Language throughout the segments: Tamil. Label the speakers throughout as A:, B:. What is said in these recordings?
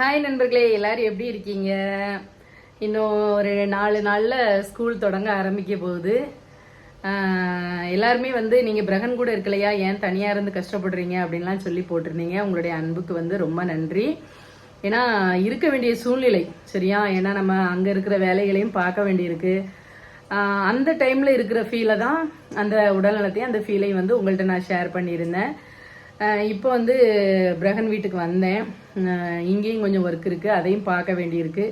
A: ஹாய் நண்பர்களே. எல்லாரும் எப்படி இருக்கீங்க? இன்னும் ஒரு நாலு நாளில் ஸ்கூல் தொடங்க ஆரம்பிக்க போகுது. எல்லாருமே வந்து நீங்கள் பிரகன் கூட இருக்கலையா? ஏன் தனியாக இருந்து கஷ்டப்படுறீங்க? அப்படின்லாம் சொல்லி போட்டிருந்தீங்க. உங்களுடைய அன்புக்கு வந்து ரொம்ப நன்றி. ஏன்னா இருக்க வேண்டிய சூழ்நிலை சரியா? ஏன்னா நம்ம அங்கே இருக்கிற வேலைகளையும் பார்க்க வேண்டியிருக்கு. அந்த டைமில் இருக்கிற ஃபீலை தான் அந்த உடல்நலத்தையும் அந்த ஃபீலையும் வந்து உங்கள்கிட்ட நான் ஷேர் பண்ணியிருந்தேன். இப்போ வந்து பிரகன் வீட்டுக்கு வந்தேன். இங்கேயும் கொஞ்சம் ஒர்க் இருக்குது அதையும் பார்க்க வேண்டியிருக்கு.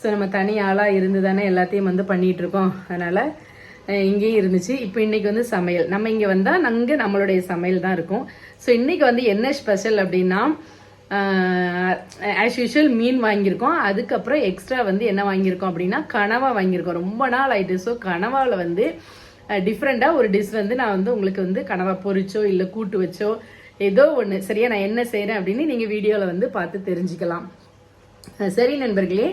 A: ஸோ நம்ம தனி ஆளாக இருந்து தானே எல்லாத்தையும் வந்து பண்ணிகிட்ருக்கோம் அதனால் இங்கேயும் இருந்துச்சு. இப்போ இன்றைக்கி வந்து சமையல். நம்ம இங்கே வந்தால் அங்கே நம்மளுடைய சமையல் தான் இருக்கும். ஸோ இன்றைக்கி வந்து என்ன ஸ்பெஷல் அப்படின்னா ஆஸ் யூஷுவல் மீன் வாங்கியிருக்கோம். அதுக்கப்புறம் எக்ஸ்ட்ரா வந்து என்ன வாங்கியிருக்கோம் அப்படின்னா கனவா வாங்கியிருக்கோம். ரொம்ப நாள் ஆகிட்டு ஸோ கனவாவில் வந்து டிஃப்ரெண்ட்டாக ஒரு டிஷ் வந்து நான் வந்து உங்களுக்கு வந்து கனவா பொரிச்சோ இல்லை கூட்டு வச்சோ ஏதோ ஒன்று சரியா நான் என்ன செய்கிறேன் அப்படின்னு நீங்கள் வீடியோவில் வந்து பார்த்து தெரிஞ்சுக்கலாம். சரி நண்பர்களே.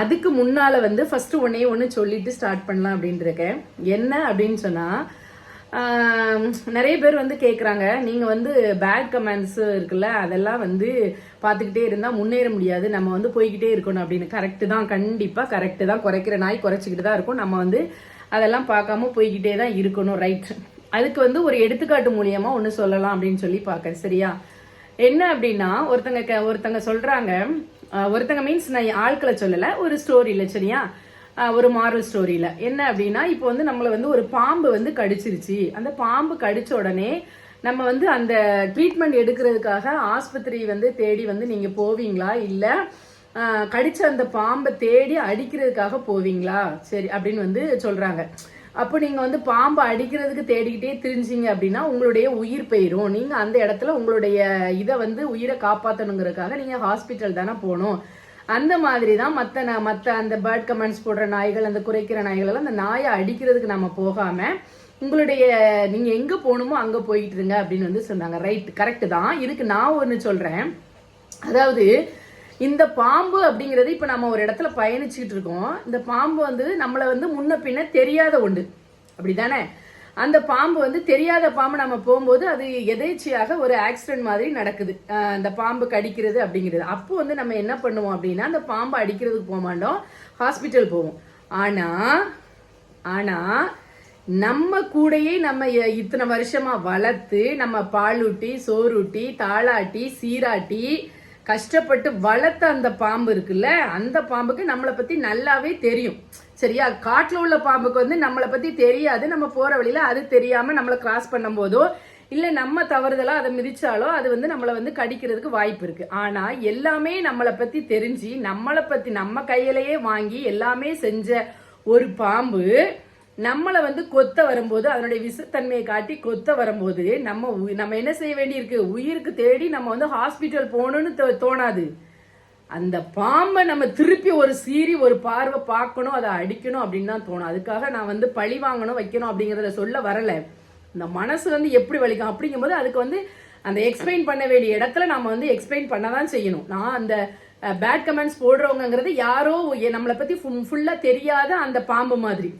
A: அதுக்கு முன்னால் வந்து ஃபஸ்ட்டு ஒன்னே ஒன்று சொல்லிட்டு ஸ்டார்ட் பண்ணலாம் அப்படின்ட்டுருக்கேன் இருக்கேன். என்ன அப்படின்னு சொன்னால் நிறைய பேர் வந்து கேட்குறாங்க நீங்கள் வந்து பேட் கமெண்ட்ஸ் இருக்குல்ல அதெல்லாம் வந்து பார்த்துக்கிட்டே இருந்தால் முன்னேற முடியாது. நம்ம வந்து போய்கிட்டே இருக்கணும் அப்படின்னு. கரெக்டு தான் கண்டிப்பாக கரெக்டு தான். குறைக்கிற நாய் குறைச்சிக்கிட்டு தான் இருக்கும். நம்ம வந்து அதெல்லாம் பார்க்காம போய்கிட்டே தான் இருக்கணும். ரைட் அதுக்கு வந்து ஒரு எடுத்துக்காட்டு மூலியமா ஒன்று சொல்லலாம் அப்படின்னு சொல்லி பார்க்கறேன். சரியா? என்ன அப்படின்னா ஒருத்தங்க க- ஒருத்தங்க சொல்றாங்க ஒருத்தங்க மீன்ஸ் நான் ஆட்களை சொல்லல ஒரு ஸ்டோரியில சரியா? ஒரு மாரல் ஸ்டோரியில என்ன அப்படின்னா இப்போ வந்து நம்மளை வந்து ஒரு பாம்பு வந்து கடிச்சிருச்சு. அந்த பாம்பு கடிச்ச உடனே நம்ம வந்து அந்த ட்ரீட்மெண்ட் எடுக்கிறதுக்காக ஆஸ்பத்திரி வந்து தேடி வந்து நீங்க போவீங்களா? இல்ல கடிச்ச அந்த பாம்பை தேடி அடிக்கிறதுக்காக போவீங்களா? சரி அப்படின்னு வந்து சொல்றாங்க. அப்போ நீங்கள் வந்து பாம்பை அடிக்கிறதுக்கு தேடிக்கிட்டே திரிஞ்சிங்க அப்படின்னா உங்களுடைய உயிர் போயிடும் நீங்கள் அந்த இடத்துல உங்களுடைய இதை வந்து உயிரை காப்பாற்றணுங்கிறதுக்காக நீங்கள் ஹாஸ்பிட்டல் தானே போகணும். அந்த மாதிரி தான் மற்ற மற்ற அந்த பேர்ட் கமெண்ட்ஸ் போடுற நாய்கள் அந்த குறைக்கிற நாய்கள் எல்லாம் அந்த நாயை அடிக்கிறதுக்கு நம்ம போகாமல் உங்களுடைய நீங்கள் எங்கே போகணுமோ அங்கே போயிட்டுருங்க அப்படின்னு வந்து சொன்னாங்க. ரைட் கரெக்டு தான். இதுக்கு நான் ஒன்று சொல்கிறேன் அதாவது இந்த பாம்பு அப்படிங்கிறது இப்போ நம்ம ஒரு இடத்துல பயணிச்சுக்கிட்டு இருக்கோம். இந்த பாம்பு வந்து நம்மளை வந்து முன்ன பின்ன தெரியாத ஒன்று அப்படிதானே? அந்த பாம்பு வந்து தெரியாத பாம்பு நம்ம போகும்போது அது எதேச்சியாக ஒரு ஆக்சிடென்ட் மாதிரி நடக்குது. அந்த பாம்பு கடிக்கிறது அப்படிங்கிறது. அப்போ வந்து நம்ம என்ன பண்ணுவோம் அப்படின்னா அந்த பாம்பு அடிக்கிறதுக்கு போக மாட்டோம். ஹாஸ்பிட்டல் போவோம். ஆனா ஆனா நம்ம கூடயே நம்ம இத்தனை வருஷமா வளர்த்து நம்ம பாலூட்டி சோறுட்டி தாளாட்டி சீராட்டி கஷ்டப்பட்டு வளர்த்த அந்த பாம்பு இருக்குல்ல அந்த பாம்புக்கு நம்மளை பத்தி நல்லாவே தெரியும். சரியா? காட்டில் உள்ள பாம்புக்கு வந்து நம்மளை பத்தி தெரியாது. நம்ம போற வழியில அது தெரியாம நம்மளை கிராஸ் பண்ணும் போதோ நம்ம தவறுதலாக அதை மிதிச்சாலோ அது வந்து நம்மளை வந்து கடிக்கிறதுக்கு வாய்ப்பு இருக்கு. ஆனா எல்லாமே நம்மளை பத்தி தெரிஞ்சு நம்மளை பத்தி நம்ம கையிலேயே வாங்கி எல்லாமே செஞ்ச ஒரு பாம்பு நம்மளை வந்து கொத்த வரும்போது அதனுடைய விசத்தன்மையை காட்டி கொத்த வரும்போது நம்ம நம்ம என்ன செய்ய வேண்டியிருக்கு? உயிருக்கு தேடி நம்ம வந்து ஹாஸ்பிட்டல் போகணும்னு தோ- தோணாது. அந்த பாம்பை நம்ம திருப்பி ஒரு சீறி ஒரு பார்வை பார்க்கணும் அதை அடிக்கணும் அப்படின்னு தான் தோணும். அதுக்காக நான் வந்து பழி வாங்கணும் வைக்கணும் அப்படிங்கிறத சொல்ல வரல. இந்த மனசு வந்து எப்படி வலிக்கும்? அப்படிங்கும்போது அதுக்கு வந்து அந்த எக்ஸ்பிளைன் பண்ண வேண்டிய இடத்துல நம்ம வந்து எக்ஸ்பிளைன் பண்ண தான் செய்யணும். நான் அந்த பேட் கமெண்ட்ஸ் போடுறவங்கங்கிறது யாரோ நம்மளை பத்தி ஃபுல்லா தெரியாத அந்த பாம்பு மாதிரி.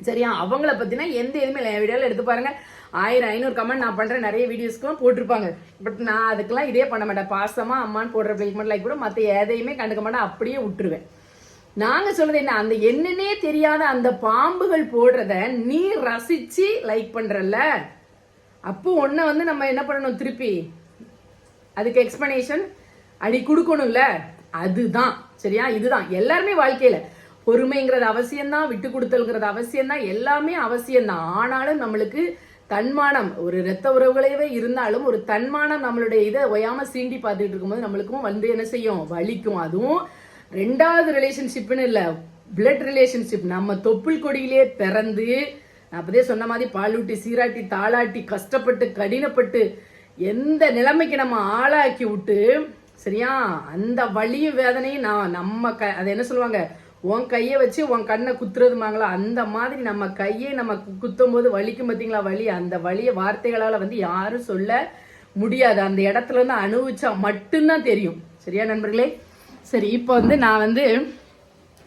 A: சரியா? அவங்கள பத்தினா எந்த எதுவுமே இல்லை. வீடியோல எடுத்து பாருங்க. ஆயிரம் ஐநூறு கமெண்ட் நான் பண்ற நிறைய வீடியோஸ்க்குலாம் போட்டிருப்பாங்க. பட் நான் அதுக்கெல்லாம் இதே பண்ண மாட்டேன். பாசமா அம்மான்னு போடுற பிளேக்மெண்ட் லைக் கூட மத்த எதையுமே கண்டுக்க மாட்டேன். அப்படியே விட்டுருவேன். நாங்க சொல்றது என்ன? அந்த என்னன்னே தெரியாத அந்த பாம்புகள் போடுறத நீ ரசிச்சு லைக் பண்ணுறல்ல அப்போ ஒன்ன வந்து நம்ம என்ன பண்ணணும் திருப்பி? அதுக்கு எக்ஸ்பிளனேஷன் அடி கொடுக்கணும்ல. அதுதான். சரியா? இதுதான். எல்லாருமே வாழ்க்கையில பொறுமைங்கிறது அவசியம்தான் விட்டு கொடுத்தல்ங்கிறது அவசியம்தான் எல்லாமே அவசியம்தான். ஆனாலும் நம்மளுக்கு தன்மானம் ஒரு இரத்த உறவுகளவே இருந்தாலும் ஒரு தன்மானம் நம்மளுடைய இதை ஒயாம சீண்டி பார்த்துட்டு இருக்கும்போது நம்மளுக்கும் வந்து என்ன செய்யும்? வலிக்கும். அதுவும் ரெண்டாவது ரிலேஷன்ஷிப்னு இல்லை பிளட் ரிலேஷன்ஷிப் நம்ம தொப்புள் கொடியிலே பிறந்து அப்பதே சொன்ன மாதிரி பாலூட்டி சீராட்டி தாளாட்டி கஷ்டப்பட்டு கடினப்பட்டு எந்த நிலைமைக்கு நம்ம ஆளாக்கி விட்டு சரியா? அந்த வலியும் வேதனையும் நான் நம்ம க அது என்ன சொல்லுவாங்க? உன் கையை வச்சு உன் கண்ணை குத்துறதுமாங்களா அந்த மாதிரி நம்ம கையை நம்ம குத்தும் போது வலிக்கும் பார்த்தீங்களா வலி? அந்த வழியை வார்த்தைகளால வந்து யாரும் சொல்ல முடியாது. அந்த இடத்துல இருந்து அனுபவிச்சா மட்டும்தான் தெரியும். சரியா நண்பர்களே? சரி இப்போ வந்து நான் வந்து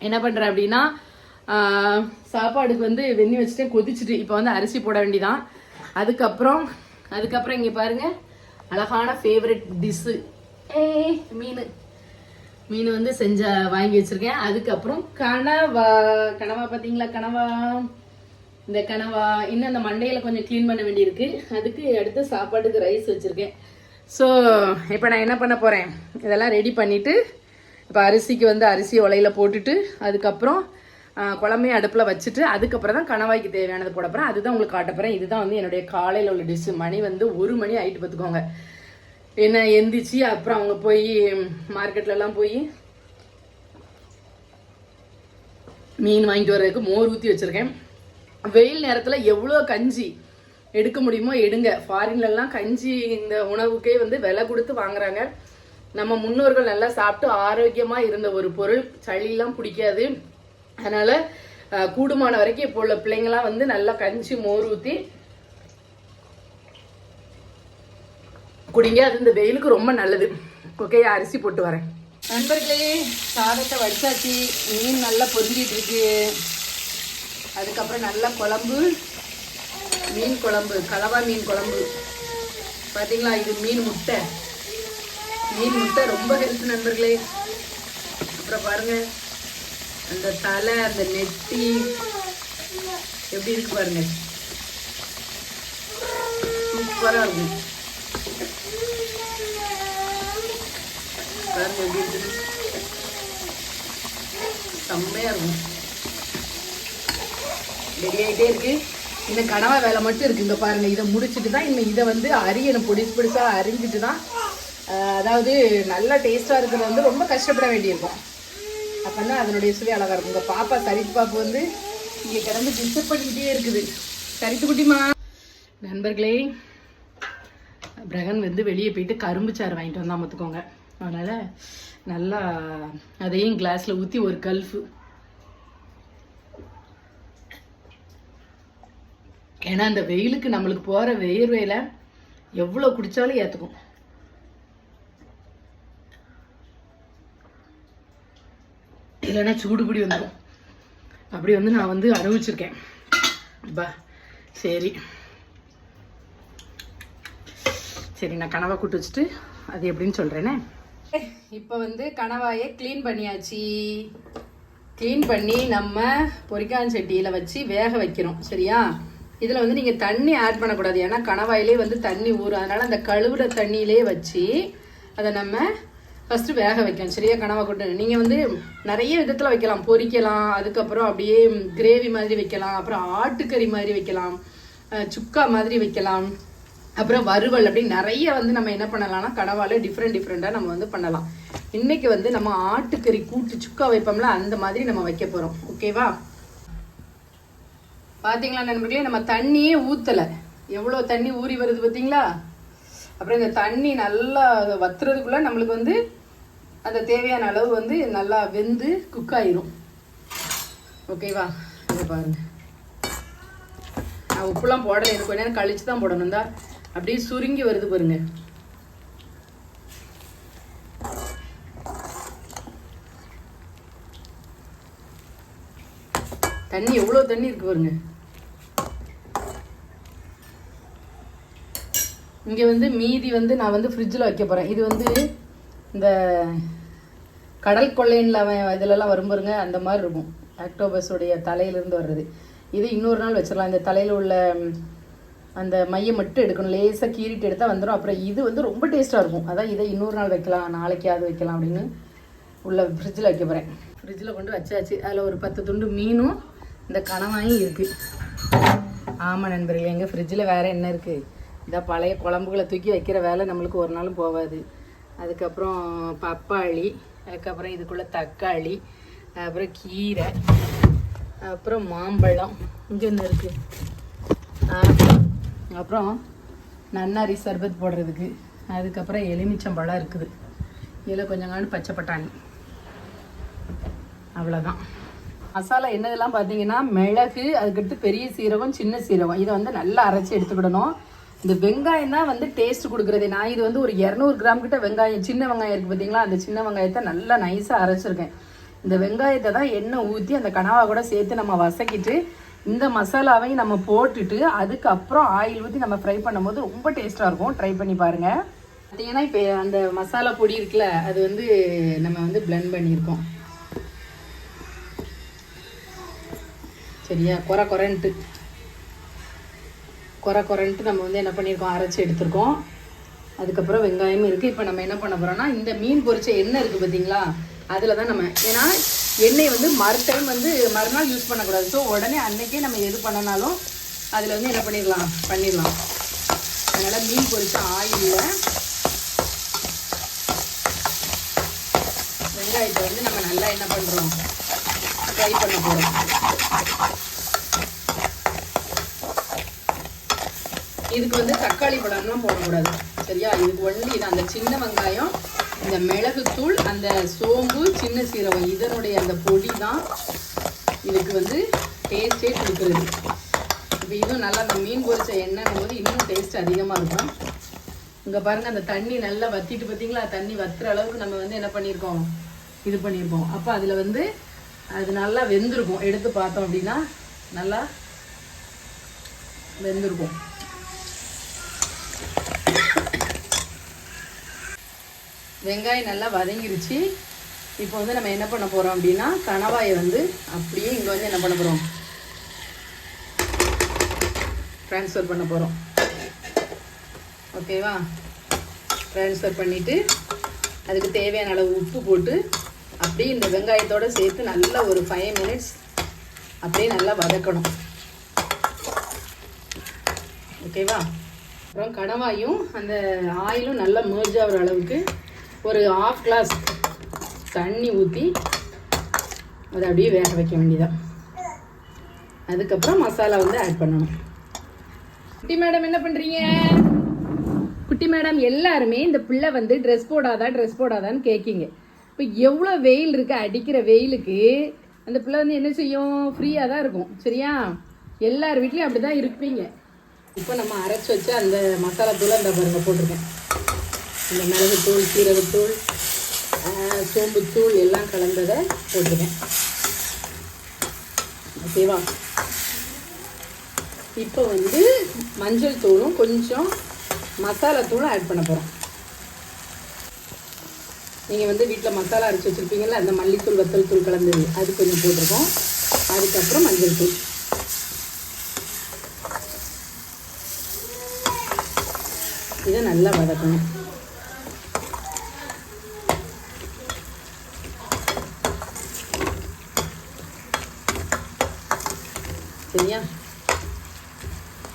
A: என்ன பண்ணுறேன் அப்படின்னா சாப்பாடுக்கு வந்து வெந்நி வச்சுட்டு கொதிச்சுட்டு இப்போ வந்து அரிசி போட வேண்டிதான். அதுக்கப்புறம் அதுக்கப்புறம் இங்கே பாருங்க அழகான ஃபேவரட் டிஷ்ஷு ஏ மீன். மீன் வந்து செஞ்ச வாங்கி வச்சிருக்கேன். அதுக்கப்புறம் கனவா கனவா பார்த்தீங்களா கனவா இந்த கனவா இன்னும் அந்த மண்டையில கொஞ்சம் க்ளீன் பண்ண வேண்டியிருக்கு. அதுக்கு அடுத்து சாப்பாட்டுக்கு ரைஸ் வச்சிருக்கேன். ஸோ இப்போ நான் என்ன பண்ண போகிறேன் இதெல்லாம் ரெடி பண்ணிவிட்டு இப்போ அரிசிக்கு வந்து அரிசி உலையில போட்டுட்டு அதுக்கப்புறம் குழம்பையும் அடுப்பில் வச்சுட்டு அதுக்கப்புறம் தான் கணவாய்க்கு தேவையானது போட போகிறேன் அதுதான் உங்களுக்கு காட்ட போகிறேன் இதுதான் வந்து என்னுடைய காலையில் உள்ள டிஷ்ஷு மணி வந்து ஒரு மணி ஆகிட்டு பார்த்துக்கோங்க என்ன எந்திரிச்சு அப்புறம் அவங்க போய் மார்க்கெட்லலாம் போய் மீன் வாங்கிட்டு வர்றதுக்கு மோர் ஊற்றி வச்சுருக்கேன். வெயில் நேரத்தில் எவ்வளோ கஞ்சி எடுக்க முடியுமோ எடுங்க. ஃபாரின்லலாம் கஞ்சி இந்த உணவுக்கே வந்து விலை கொடுத்து வாங்குறாங்க. நம்ம முன்னோர்கள் நல்லா சாப்பிட்டு ஆரோக்கியமாக இருந்த ஒரு பொருள். சளியெல்லாம் பிடிக்காது. அதனால் கூடுமான வரைக்கும் இப்போ உள்ள பிள்ளைங்களாம் வந்து நல்லா கஞ்சி மோர் ஊற்றி குடிங்க அது இந்த வெயிலுக்கு ரொம்ப நல்லது. ஓகே அரிசி போட்டு வரேன். நண்பர்களே சாதத்தை வடிச்சாச்சு. மீன் நல்லா பொரிஞ்சிட்டு இருக்கு. அதுக்கப்புறம் நல்லா குழம்பு. மீன் குழம்பு கலவா மீன் குழம்பு. பார்த்தீங்களா இது மீன் முட்டை. மீன் முட்டை ரொம்ப ஹெல்த் நண்பர்களே. அப்புறம் பாருங்க அந்த தலை அந்த நெத்தி. எப்படி இருக்கு பாருங்க. சூப்பராக இருக்கும் பாருங்க எப்படி இருக்குது செம்மையா இருக்கும். ரெடி ஆகிட்டே இருக்கு. இந்த கனவா வேலை மட்டும் இருக்கு. இங்க பாருங்க இதை முடிச்சுட்டு தான் இன்னும் இதை வந்து அரியணும் பொடிசு பொடிசா அரிஞ்சிட்டு தான் அதாவது நல்லா டேஸ்டா இருக்கிறது வந்து ரொம்ப கஷ்டப்பட வேண்டியிருக்கும். அப்பதான் அதனுடைய சுவை அழகா இருக்கும். உங்க பாப்பா சரித்து பாப்பு வந்து இங்க கிடந்து டிஸ்டர்ப் பண்ணிக்கிட்டே இருக்குது. சரித்து குட்டிமா நண்பர்களே பிரகன் வந்து வெளியே போயிட்டு கரும்பு சாறு வாங்கிட்டு வந்தா பார்த்துக்கோங்க. அதனால் நல்லா அதையும் கிளாஸில் ஊற்றி ஒரு கல்ஃபு. ஏன்னா அந்த வெயிலுக்கு நம்மளுக்கு போகிற வேர்வையில எவ்வளோ குடித்தாலும் ஏற்றுக்கும் இல்லைன்னா சூடுபிடி வந்துடும் அப்படி வந்து நான் வந்து அனுபவிச்சிருக்கேன். பா சரி. சரி நான் கனவை கூட்டு வச்சுட்டு அது எப்படின்னு சொல்கிறேனே இப்போ வந்து கணவாயை க்ளீன் பண்ணியாச்சு. க்ளீன் பண்ணி நம்ம பொரிக்கான் சட்டியில் வச்சு வேக வைக்கிறோம் சரியா? இதில் வந்து நீங்கள் தண்ணி ஆட் பண்ணக்கூடாது. ஏன்னா கணவாயிலே வந்து தண்ணி ஊறும். அதனால் அந்த கழுவுற தண்ணியிலே வச்சு அதை நம்ம ஃபஸ்ட்டு வேக வைக்கணும் சரியா? கனவா கொண்டு நீங்கள் வந்து நிறைய விதத்தில் வைக்கலாம். பொரிக்கலாம் அதுக்கப்புறம் அப்படியே கிரேவி மாதிரி வைக்கலாம். அப்புறம் ஆட்டுக்கறி மாதிரி வைக்கலாம். சுக்கா மாதிரி வைக்கலாம். அப்புறம் வறுவல் அப்படி நிறைய வந்து நம்ம என்ன பண்ணலாம்னா கனவால டிஃப்ரெண்ட் டிஃப்ரெண்ட்டாக நம்ம வந்து பண்ணலாம். இன்னைக்கு வந்து நம்ம ஆட்டுக்கறி கூட்டு சுக்கா வைப்போம்ல அந்த மாதிரி நம்ம வைக்க போகிறோம் ஓகேவா பாத்தீங்களா நண்பர்களே நம்ம தண்ணியே ஊத்தல. எவ்வளோ தண்ணி ஊறி வருது பார்த்தீங்களா அப்புறம் இந்த தண்ணி நல்லா வத்துறதுக்குள்ள நம்மளுக்கு வந்து அந்த தேவையான அளவு வந்து நல்லா வெந்து குக் ஆயிரும். ஓகேவா இதை பாருங்க. நான் உப்புலாம் போடலை எனக்கு கொஞ்ச நேரம் கழிச்சு தான் போடணும். தான் அப்படியே சுருங்கி வருது பாருங்க. தண்ணி எவ்வளோ தண்ணி இருக்கு பாருங்க. இங்கே வந்து மீதி வந்து நான் வந்து ஃப்ரிட்ஜில் வைக்க போகிறேன் இது வந்து இந்த கடல் கொள்ளைன்ல அவன் இதுலலாம் வரும் பாருங்க அந்த மாதிரி இருக்கும். ஆக்டோபஸுடைய தலையிலேருந்து வர்றது. இது இன்னொரு நாள் வச்சிடலாம். இந்த தலையில் உள்ள அந்த மையை மட்டும் எடுக்கணும். லேசாக கீறிட்டு எடுத்தால் வந்துடும் அப்புறம் இது வந்து ரொம்ப டேஸ்ட்டாக இருக்கும். அதான் இதை இன்னொரு நாள் வைக்கலாம் நாளைக்காவது வைக்கலாம் அப்படின்னு உள்ள ஃப்ரிட்ஜில் வைக்க போகிறேன் ஃப்ரிட்ஜில் கொண்டு வச்சாச்சு. அதில் ஒரு பத்து துண்டு மீனும் இந்த கணவாயும் இருக்குது ஆமாம் நண்பர்களே எங்கள் ஃப்ரிட்ஜில் வேறு என்ன இருக்குது இந்த பழைய குழம்புகளை தூக்கி வைக்கிற வேலை நம்மளுக்கு ஒரு நாளும் போகாது அதுக்கப்புறம் பப்பாளி அதுக்கப்புறம் இதுக்குள்ளே தக்காளி அப்புறம் கீரை அப்புறம் மாம்பழம் இங்கே என்ன இருக்குது அப்புறம் நன்னாரி சர்பத் போடுறதுக்கு. அதுக்கப்புறம் எலுமிச்சம்பழம் இருக்குது. இதில் கொஞ்சங்காண்டு பச்சை பட்டாணி. அவ்வளோதான். மசாலா என்னதெல்லாம் பார்த்தீங்கன்னா மிளகு அதுக்கடுத்து பெரிய சீரகம் சின்ன சீரகம். இதை வந்து நல்லா அரைச்சி எடுத்துக்கிடணும். இந்த வெங்காயம் தான் வந்து டேஸ்ட் கொடுக்குறது. நான் இது வந்து ஒரு இரநூறு கிராம் கிட்ட வெங்காயம் சின்ன வெங்காயம் இருக்குது பார்த்தீங்களா? அந்த சின்ன வெங்காயத்தை நல்லா நைஸாக அரைச்சிருக்கேன். இந்த வெங்காயத்தை தான் எண்ணெய் ஊற்றி அந்த கனவா கூட சேர்த்து நம்ம வசக்கிட்டு இந்த மசாலாவையும் நம்ம போட்டுட்டு அதுக்கப்புறம் ஆயில் ஊற்றி நம்ம ஃப்ரை பண்ணும்போது ரொம்ப டேஸ்ட்டாக இருக்கும். ட்ரை பண்ணி பாருங்கள் பார்த்தீங்கன்னா இப்போ அந்த மசாலா பொடி இருக்குல்ல அது வந்து நம்ம வந்து பிளெண்ட் பண்ணியிருக்கோம். சரியா? குறை குறைன்ட்டு குறை குறைன்ட்டு நம்ம வந்து என்ன பண்ணியிருக்கோம்? அரைச்சி எடுத்திருக்கோம். அதுக்கப்புறம் வெங்காயமும் இருக்குது இப்போ நம்ம என்ன பண்ண போகிறோம்னா இந்த மீன் பொரிச்ச எண்ணெய் இருக்குது பார்த்தீங்களா அதில் தான் நம்ம ஏன்னா எண்ணெய் வந்து மறு டைம் வந்து மறுநாள் யூஸ் பண்ணக்கூடாது. ஸோ உடனே அன்றைக்கே நம்ம எது பண்ணனாலும் அதில் வந்து என்ன பண்ணிடலாம்? பண்ணிடலாம். அதனால் மீன் பொரித்த ஆயிலில் வெங்காயத்தை வந்து நம்ம நல்லா என்ன பண்ணுறோம் ஃப்ரை பண்ண போகிறோம் இதுக்கு வந்து தக்காளி பழம்லாம் போடக்கூடாது. சரியா? இதுக்கு ஒன்லி இது அந்த சின்ன வெங்காயம் இந்த மிளகுத்தூள் அந்த சோம்பு சின்ன சீரகம் இதனுடைய அந்த பொடி தான் இதுக்கு வந்து டேஸ்டே கொடுக்குறது. இப்போ இதுவும் நல்லா அந்த மீன் பொரிச்ச எண்ணெய் போது இன்னும் டேஸ்ட் அதிகமாக இருக்கும். இங்கே பாருங்கள் அந்த தண்ணி நல்லா வத்திட்டு பார்த்தீங்களா தண்ணி வத்துற அளவுக்கு நம்ம வந்து என்ன பண்ணியிருக்கோம் இது பண்ணியிருக்கோம் அப்போ அதில் வந்து அது நல்லா வெந்திருக்கும். எடுத்து பார்த்தோம் அப்படின்னா நல்லா வெந்திருக்கும். வெங்காயம் நல்லா வதங்கிருச்சு. இப்போ வந்து நம்ம என்ன பண்ண போகிறோம் அப்படின்னா கணவாயை வந்து அப்படியே இங்கே வந்து என்ன பண்ண போகிறோம் ட்ரான்ஸ்ஃபர் பண்ண போகிறோம் ஓகேவா ட்ரான்ஸ்ஃபர் பண்ணிவிட்டு அதுக்கு தேவையான அளவு உப்பு போட்டு அப்படியே இந்த வெங்காயத்தோடு சேர்த்து நல்லா ஒரு ஃபைவ் மினிட்ஸ் அப்படியே நல்லா வதக்கணும். ஓகேவா அப்புறம் கணவாயும் அந்த ஆயிலும் நல்லா மேர்ஜ் ஆகிற அளவுக்கு ஒரு ஆஃப் கிளாஸ் தண்ணி ஊற்றி அதை அப்படியே வேக வைக்க வேண்டியதான் அதுக்கப்புறம் மசாலா வந்து ஆட் பண்ணணும். குட்டி மேடம் என்ன பண்ணுறீங்க குட்டி மேடம் எல்லாருமே இந்த பிள்ளை வந்து ட்ரெஸ் போடாதா ட்ரெஸ் போடாதான்னு கேட்கிங்க இப்போ எவ்வளோ வெயில் இருக்கு அடிக்கிற வெயிலுக்கு அந்த பிள்ளை வந்து என்ன செய்யும்? ஃப்ரீயாக தான் இருக்கும். சரியா? எல்லார் வீட்லேயும் அப்படி தான் இருப்பீங்க. இப்போ நம்ம அரைச்சி வச்ச அந்த மசாலா தூளை அந்த பாருங்க போட்டிருக்கேன். இந்த மிளகுத்தூள் சீரகத்தூள் சோம்புத்தூள் எல்லாம் கலந்ததை போட்டுருவேன். ஓகேவா? இப்போ வந்து மஞ்சள் தூளும் கொஞ்சம் மசாலா தூளும் ஆட் பண்ண போகிறோம் நீங்கள் வந்து வீட்டில் மசாலா அரைச்சி வச்சுருப்பீங்கள அந்த மல்லித்தூள் வத்தல் தூள் கலந்தது அது கொஞ்சம் போட்டிருக்கோம். அதுக்கப்புறம் மஞ்சள் தூள். இதை நல்லா வதக்கணும் சரியா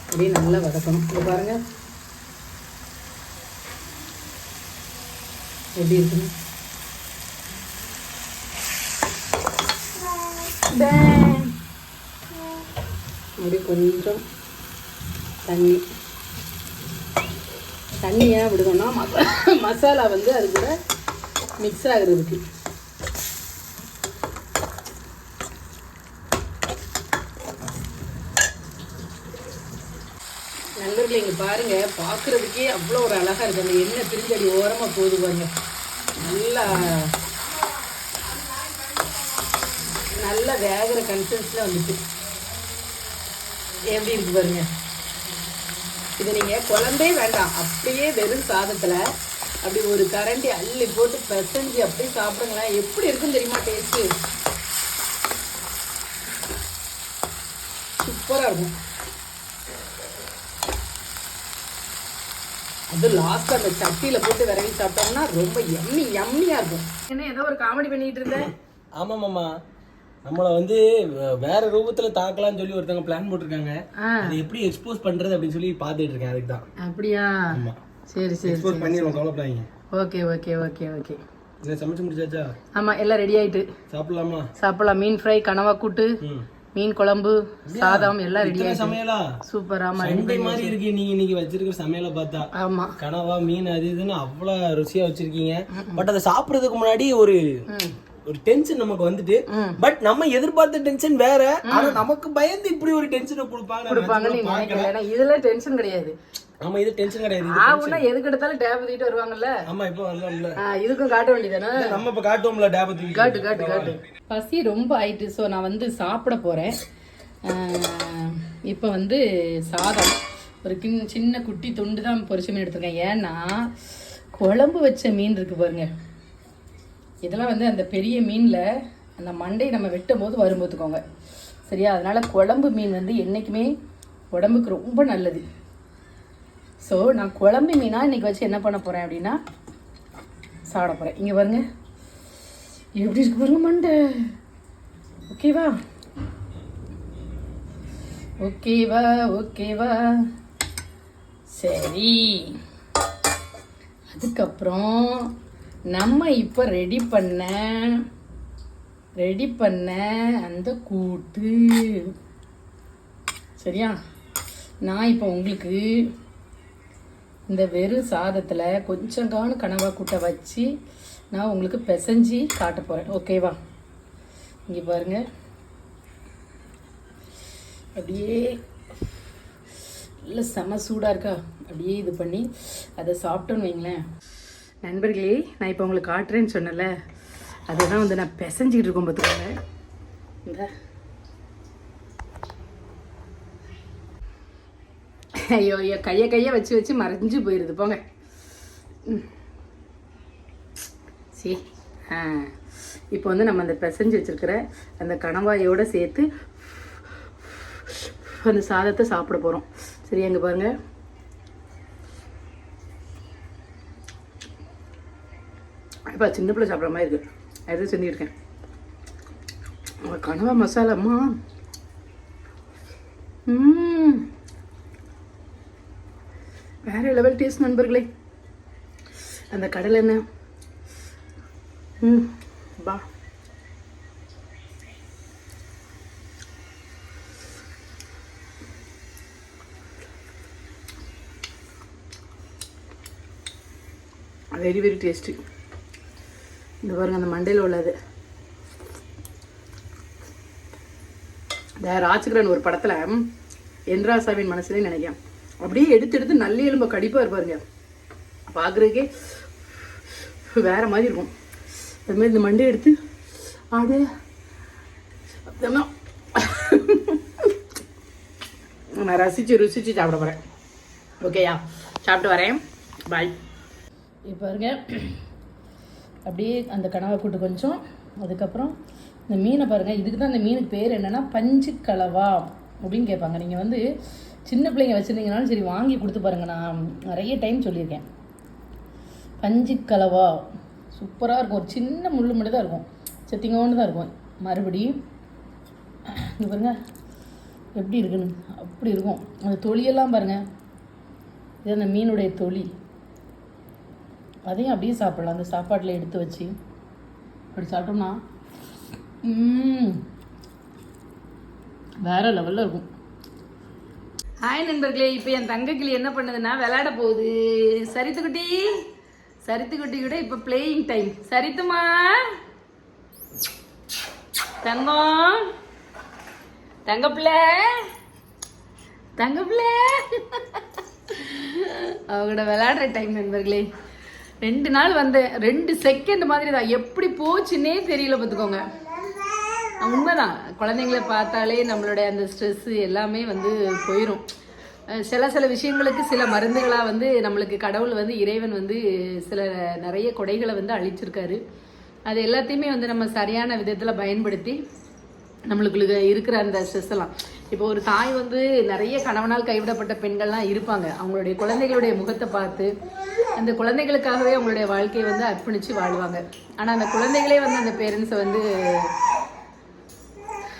A: அப்படியே நல்லா வதக்கணும் இது பாருங்க எப்படி இருக்குன்னு அப்படி அப்படியே கொஞ்சம் தண்ணி தண்ணி ஏன் விடுதோம்னா மசா மசாலா வந்து அது கூட மிக்ஸ் ஆகுறதுக்கு நண்பர்களே இங்கே பாருங்க. பார்க்குறதுக்கே அவ்வளோ ஒரு அழகாக இருக்கு. அந்த எண்ணெய் பிரிஞ்சடி ஓரமாக போகுது பாருங்க. நல்லா நல்லா வேகிற கன்சிஸ்டன்ஸில் வந்துட்டு. எப்படி இருக்கு பாருங்க. இது நீங்கள் குழம்பே வேண்டாம். அப்படியே வெறும் சாதத்தில் அப்படி ஒரு கரண்டி அள்ளி போட்டு பிசைஞ்சு அப்படியே சாப்பிடுங்களேன். எப்படி இருக்குன்னு தெரியுமா டேஸ்ட்டு சூப்பராக இருக்கும். அது லாஸ்ட் அந்த சட்டியில் போட்டு விரவி சாப்பிட்டோம்னா ரொம்ப எம்மி எம்மியாக இருக்கும். என்ன ஏதோ ஒரு காமெடி பண்ணிட்டு இருந்தேன்
B: ஆமாமாம்மா நம்மளை வந்து வேற ரூபத்துல தாக்கலாம்னு சொல்லி ஒருத்தவங்க பிளான் போட்டிருக்காங்க. அதை எப்படி எக்ஸ்போஸ் பண்றது அப்படின்னு சொல்லி பார்த்துட்டு இருக்கேன் அதுக்கு தான்.
A: அப்படியா?
B: ஆமா.
A: சரி சரி
B: எக்ஸ்போஸ் பண்ணிடுவோம் கவலைப்படாதீங்க.
A: Okay okay okay okay.
B: சமைச்சு முடிச்சாச்சா?
A: ஆமாம் எல்லாம் ரெடி ஆயிட்டு.
B: சாப்பிடலாமா?
A: சாப்பிடலாம். மீன் ஃப்ரை கனவா கூட்டு.
B: ம்.
A: மீன் குழம்பு சாதம் எல்லாம் ரெடி
B: சமையலா?
A: சூப்பர்
B: சண்டை மாதிரி இருக்கு நீங்க இன்னைக்கு வச்சிருக்கிற சமையலை பார்த்தா.
A: ஆமா.
B: கனவா மீன் அது இதுன்னு அவ்வளவு ருசியா வச்சிருக்கீங்க. பட் அதை சாப்பிடுறதுக்கு முன்னாடி ஒரு ஒரு டென்ஷன் நமக்கு வந்துட்டு. பட் நம்ம எதிர்பார்த்த டென்ஷன் வேற. ஆனா நமக்கு பயந்து இப்படி ஒரு டென்ஷனை கொடுப்பாங்க
A: ஏன்னா இதுல டென்ஷன் கிடையாது.
B: ஆமா இது டென்ஷன் கிடையாது
A: ஆகுனா எதுக்கு எடுத்தாலும் டேப் தூக்கிட்டு வருவாங்கல்ல?
B: ஆமா இப்போ வரலாம்ல
A: இதுக்கும் காட்ட வேண்டியதானே?
B: நம்ம இப்ப காட்டுவோம்ல டேப தூக்கி
A: காட்டு காட்டு காட்டு. பசி ரொம்ப ஆயிட்டு ஸோ நான் வந்து சாப்பிட போகிறேன் இப்போ வந்து சாதம். ஒரு கிண் சின்ன குட்டி துண்டு தான் பொரிச்சு மீன் எடுத்திருக்கேன். ஏன்னா குழம்பு வச்ச மீன் இருக்கு பாருங்க. இதெல்லாம் வந்து அந்த பெரிய மீனில் அந்த மண்டை நம்ம வெட்டும் போது வரும் பார்த்துக்கோங்க. சரியா? அதனால குழம்பு மீன் வந்து என்றைக்குமே உடம்புக்கு ரொம்ப நல்லது. ஸோ நான் குழம்பு மீனாக இன்றைக்கி வச்சு என்ன பண்ண போகிறேன் அப்படின்னா சாப்பிட போகிறேன் இங்கே பாருங்க. எப்படி இருக்கு பாருங்க மண்டை. ஓகேவா? ஓகேவா ஓகேவா? சரி. அதுக்கப்புறம் நம்ம இப்போ ரெடி பண்ண ரெடி பண்ண அந்த கூட்டு. சரியா? நான் இப்போ உங்களுக்கு இந்த வெறும் சாதத்தில் கொஞ்சங்கான கனவா கூட்டை வச்சு நான் உங்களுக்கு பிசைஞ்சி காட்ட போகிறேன் ஓகேவா இங்கே பாருங்க. அப்படியே நல்லா செம சூடாக இருக்கா? அப்படியே இது பண்ணி அதை சாப்பிட்டோன்னு வைங்களேன். நண்பர்களே நான் இப்போ உங்களுக்கு காட்டுறேன்னு சொன்னல அதெல்லாம் வந்து நான் பிசைஞ்சிக்கிட்டு இருக்கோம் பார்த்துக்கோங்க இந்த ஐயோ ஐயோ கையை கையை வச்சு வச்சு மறைஞ்சு போயிடுது போங்க. சரி ஆ. இப்போ வந்து நம்ம அந்த பிசைஞ்சு வச்சுருக்கிற அந்த கணவாயோடு சேர்த்து அந்த சாதத்தை சாப்பிட போகிறோம் சரி அங்கே பாருங்க. இப்போ சின்ன பிள்ளை சாப்பிட்ற மாதிரி இருக்கு. எதுவும் செஞ்சுருக்கேன் கனவா மசாலாம்மா. ம். வேற லெவல் டேஸ்ட் நண்பர்களே. அந்த கடலை எண்ணெய் ம் பா வெரி வெரி டேஸ்டி இந்த பாருங்க அந்த மண்டையில் உள்ளது. இந்த ராஜகிரன் ஒரு படத்தில் என்ராசாவின் மனசுலேயே நினைக்கிறேன். அப்படியே எடுத்து எடுத்து நல்ல எலும்ப கடிப்பாக இருப்பாருங்க பார்க்குறதுக்கே வேற மாதிரி இருக்கும். அதுமாதிரி இந்த மண்டை எடுத்து ஆடு நான் ரசித்து ருசித்து சாப்பிட போகிறேன் ஓகேயா சாப்பிட்டு வரேன். பாய் இப்போ இருங்க அப்படியே அந்த கனவை கூட்டு கொஞ்சம். அதுக்கப்புறம் இந்த மீனை பாருங்கள் இதுக்கு தான் இந்த மீனுக்கு பேர் என்னென்னா பஞ்சு கலவா அப்படின்னு கேட்பாங்க. நீங்கள் வந்து சின்ன பிள்ளைங்க வச்சுருந்தீங்கனாலும் சரி வாங்கி கொடுத்து பாருங்கள் நான் நிறைய டைம் சொல்லியிருக்கேன். பஞ்சு கலவா. சூப்பராக இருக்கும். ஒரு சின்ன முள்ளு மட்டும் தான் இருக்கும். செத்திங்கோன்னு தான் இருக்கும். மறுபடியும் இங்க பாருங்கள் எப்படி இருக்குன்னு. அப்படி இருக்கும். அந்த தொலியெல்லாம் பாருங்கள் இது அந்த மீனுடைய தொழி அதையும் அப்படியே சாப்பிடலாம். அந்த சாப்பாட்டில் எடுத்து வச்சு. அப்படி சாப்பிட்டோம்னா வேறு லெவலில் இருக்கும். ஹாய் நண்பர்களே. இப்போ என் தங்கக்கிளி என்ன பண்ணுதுன்னா விளையாட போகுது. சரித்துக்குட்டி சரித்துக்குட்டி கூட இப்போ பிளேயிங் டைம் சரித்துமா தங்கம். தங்க பிள்ளை தங்க அவங்களோட விளையாடுற டைம் நண்பர்களே. ரெண்டு நாள் வந்தேன் ரெண்டு செகண்ட் மாதிரி தான். எப்படி போச்சுன்னே தெரியல பார்த்துக்கோங்க. உண்மைதான். குழந்தைங்கள பார்த்தாலே நம்மளுடைய அந்த ஸ்ட்ரெஸ் எல்லாமே வந்து போயிடும் சில சில விஷயங்களுக்கு சில மருந்துகளாக வந்து நம்மளுக்கு கடவுள் வந்து இறைவன் வந்து சில நிறைய கொடைகளை வந்து அழிச்சிருக்காரு. அது எல்லாத்தையுமே வந்து நம்ம சரியான விதத்தில் பயன்படுத்தி நம்மளுக்கு இருக்கிற அந்த ஸ்ட்ரெஸ் எல்லாம். இப்போ ஒரு தாய் வந்து நிறைய கணவனால் கைவிடப்பட்ட பெண்கள்லாம் இருப்பாங்க. அவங்களுடைய குழந்தைகளுடைய முகத்தை பார்த்து அந்த குழந்தைகளுக்காகவே அவங்களுடைய வாழ்க்கையை வந்து அர்ப்பணித்து வாழ்வாங்க. ஆனால் அந்த குழந்தைகளே வந்து அந்த பேரண்ட்ஸை வந்து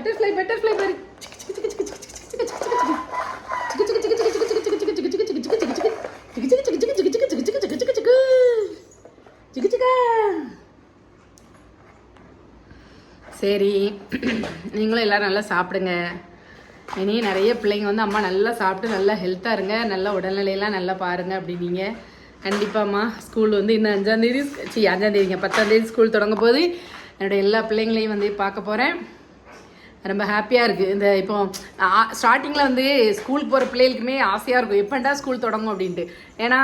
A: பட்டர்ஃப்ளை பட்டர்ஃப்ளை பாரு சரி நீங்களும் எல்லாரும் நல்லா சாப்பிடுங்க. இனி நிறைய பிள்ளைங்க வந்து அம்மா நல்லா சாப்பிட்டு நல்லா ஹெல்த்தாக இருங்க நல்ல உடல்நிலையெல்லாம் நல்லா பாருங்க அப்படின்னீங்க. கண்டிப்பாம்மா ஸ்கூல் வந்து இன்னும் அஞ்சாந்தேதி சி அஞ்சாந்தேதிங்க பத்தாந்தேதி ஸ்கூல் தொடங்க போது என்னோடய எல்லா பிள்ளைங்களையும் வந்து பார்க்க போகிறேன் ரொம்ப ஹாப்பியாக இருக்குது இந்த இப்போ ஸ்டார்டிங்கில் வந்து ஸ்கூல் போகிற பிள்ளைகளுக்குமே ஆசையாக இருக்கும். எப்பண்டா ஸ்கூல் தொடங்கும் அப்படின்ட்டு. ஏன்னா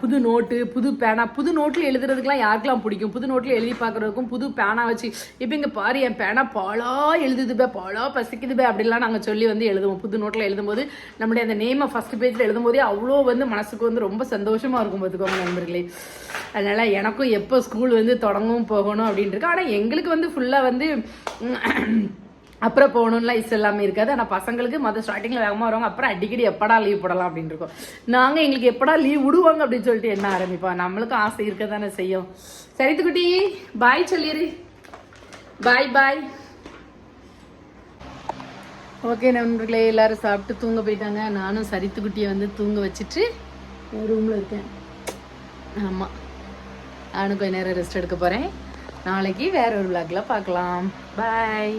A: புது நோட்டு புது பேனா புது நோட்டில் எழுதுறதுக்குலாம் யாருக்கெல்லாம் பிடிக்கும்? புது நோட்டில் எழுதி பார்க்குறதுக்கும் புது பேனா வச்சு இப்போ இங்கே பாரு என் பேனா பாலா எழுதுது பே பாலா பசிக்குது பே அப்படிலாம் நாங்கள் சொல்லி வந்து எழுதுவோம். புது நோட்டில் எழுதும்போது நம்முடைய அந்த நேமை ஃபஸ்ட் பேஜில் எழுதும்போதே அவ்வளோ வந்து மனசுக்கு வந்து ரொம்ப சந்தோஷமாக இருக்கும் பார்த்துக்கோங்க நண்பர்களே. அதனால் எனக்கும் எப்போ ஸ்கூல் வந்து தொடங்கவும் போகணும் அப்படின்ட்டு இருக்கு. ஆனால் எங்களுக்கு வந்து ஃபுல்லாக வந்து அப்புறம் போகணும்லாம் இஸ் எல்லாமே இருக்காது. ஆனால் பசங்களுக்கு மொதல் ஸ்டார்டிங்கில் வேகமாக வருவாங்க. அப்புறம் அடிக்கடி எப்படா லீவ் போடலாம் அப்படின்னு இருக்கோம். நாங்கள் எங்களுக்கு எப்படா லீவ் விடுவாங்க அப்படின்னு சொல்லிட்டு என்ன ஆரம்பிப்போம் நம்மளுக்கும் ஆசை இருக்க தானே செய்யும் சரித்துக்குட்டி பாய் சொல்லிடு பாய் பாய் ஓகே நண்பர்களே எல்லாரும் சாப்பிட்டு தூங்க போயிட்டாங்க. நானும் சரித்துக்குட்டியை வந்து தூங்க வச்சுட்டு ரூமில் இருக்கேன். ஆமாம் நானும் கொஞ்ச நேரம் ரெஸ்ட் எடுக்க போகிறேன் நாளைக்கு வேற ஒரு விளாக்ல பார்க்கலாம். பாய்